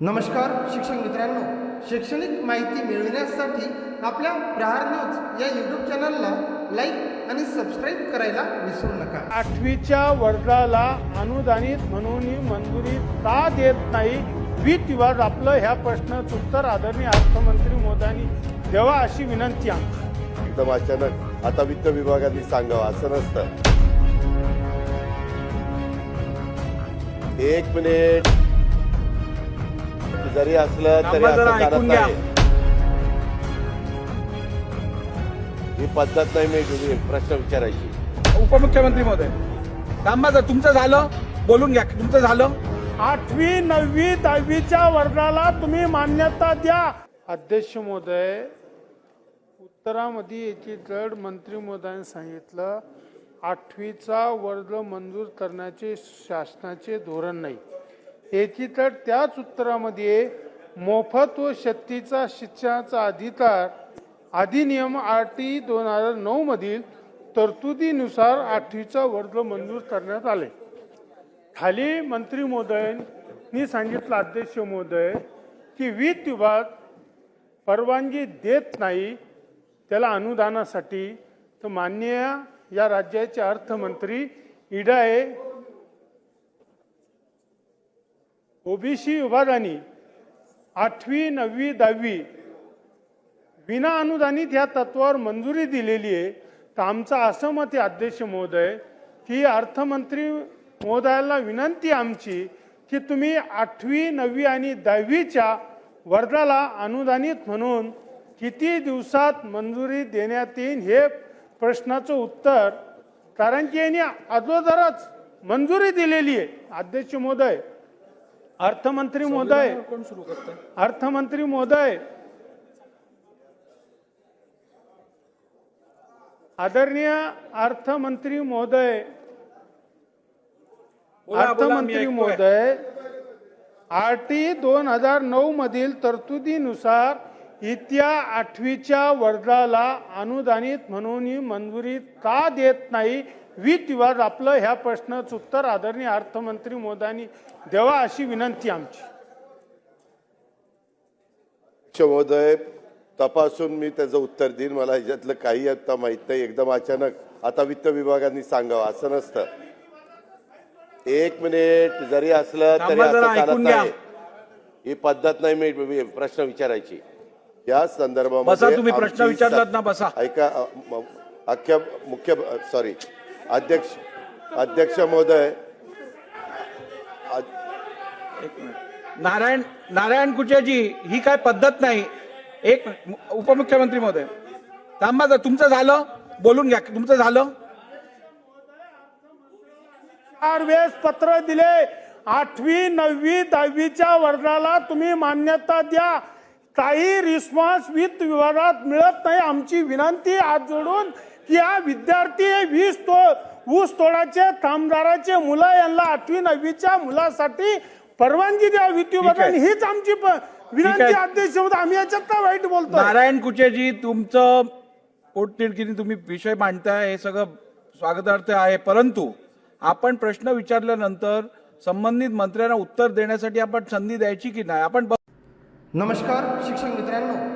नमस्कार शिक्षक मित्रांनो. शैक्षणिक माहिती मिळविण्यासाठी आपल्या प्रहार न्यूज या यूट्यूब चॅनलला लाईक आणि सबस्क्राईब करायला विसरू नका. आठवीच्या वर्गाला अनुदानित म्हणून मंजुरी का देत नाही? वित विवाद आपलं ह्या प्रश्नाचं उत्तर आदरणीय अर्थमंत्री मोदांनी द्यावा अशी विनंती आमची एकदम अचानक आता वित्त विभागाने सांगावं असं नसतं. एक मिनिट. जरी असलं तरी असं चालत. नाही. ही पद्धत नाही मी तुझी प्रश्न विचारायची. उपमुख्यमंत्री महोदय थांबा जर तुमचं झालं? बोलून घ्या तुमचं झालं? आठवी नववी दहावीच्या वर्गाला तुम्ही मान्यता द्या. अध्यक्ष महोदय उत्तरामध्ये याची जड मंत्री महोदयाने सांगितलं आठवीचा वर्ग मंजूर करण्याचे शासनाचे धोरण नाही. याची तर त्याच उत्तरामध्ये मोफत व शक्तीचा शिक्षणाचा अधिकार अधिनियम आर टी दोन हजार नऊमधील तरतुदीनुसार आठवीचा वर्ग मंजूर करण्यात आले. खाली मंत्री महोदयांनी सांगितलं अध्यक्ष महोदय की वित्त विभाग परवानगी देत नाही त्याला अनुदानासाठी. तर मान्य या राज्याचे अर्थमंत्री इडाए ओबीसी विभागाने आठवी नववी दहावी विना अनुदानित या तत्वावर मंजुरी दिलेली आहे. तर आमचं असं मत आहे अध्यक्ष महोदय की अर्थमंत्री महोदयाला विनंती आमची की तुम्ही आठवी नववी आणि दहावीच्या वर्गाला अनुदानित म्हणून किती दिवसात मंजुरी देण्यात येईल हे प्रश्नाचं उत्तर कारण की यांनी अगोदरच मंजुरी दिलेली आहे. अध्यक्ष महोदय अर्थमंत्री महोदय. अर्थमंत्री महोदय. आदरणीय अर्थमंत्री महोदय. अर्थमंत्री. महोदय आर टी दोन हजार नऊ मधील तरतुदीनुसार इत्या आठवीच्या वर्गाला अनुदानित म्हणून मंजुरी का देत नाही वित विवाद आपलं ह्या प्रश्नाचं उत्तर आदरणीय अर्थमंत्री मोदांनी द्यावा अशी विनंती आमची. महोदय तपासून मी त्याचं उत्तर देईन. मला ह्याच्यातलं काही आता माहीत नाही. एकदम अचानक आता वित्त विभागाने सांगावं. असं नसतं. एक मिनिट जरी असलं तरी असं चालत. नाही. ही पद्धत नाही मी मी प्रश्न विचारायची. या संदर्भामध्ये बसा, तुम्ही प्रश्न विचारलात ना, बसा. ऐका अ, म- अख्ख्या मुख्य सॉरी अध्यक्ष अध्यक्ष महोदय. अ- एक मिनिट. नारायण नारायण कुचेजी ही काय पद्धत नाही. एक. उपमुख्यमंत्री महोदय. थांबा जर तुमचं झालं? बोलून घ्या. तुमचं झालं? चार वेळेस पत्र दिले. आठवी नववी दहावीच्या वर्गाला तुम्ही मान्यता द्या. काही रिस्पॉन्स वित्त विभागात मिळत नाही. आमची विनंती आज जोडून या विद्यार्थी हे वीस तो ऊस तोडाचे कामगाराचे मुलं यांना आठवी नववीच्या मुलासाठी परवानगी द्या विभागाने हीच आमची प- विनंती. अध्यक्ष होता आम्ही याच्यात वाईट बोलतो नारायण कुचेजी तुमचं पोटतिडकीने तुम्ही विषय मांडताय हे सगळं स्वागतार्थ आहे. परंतु आपण प्रश्न विचारल्यानंतर संबंधित मंत्र्यांना उत्तर देण्यासाठी आपण संधी द्यायची की नाही? आपण नमस्कार शिक्षक मित्रांनो.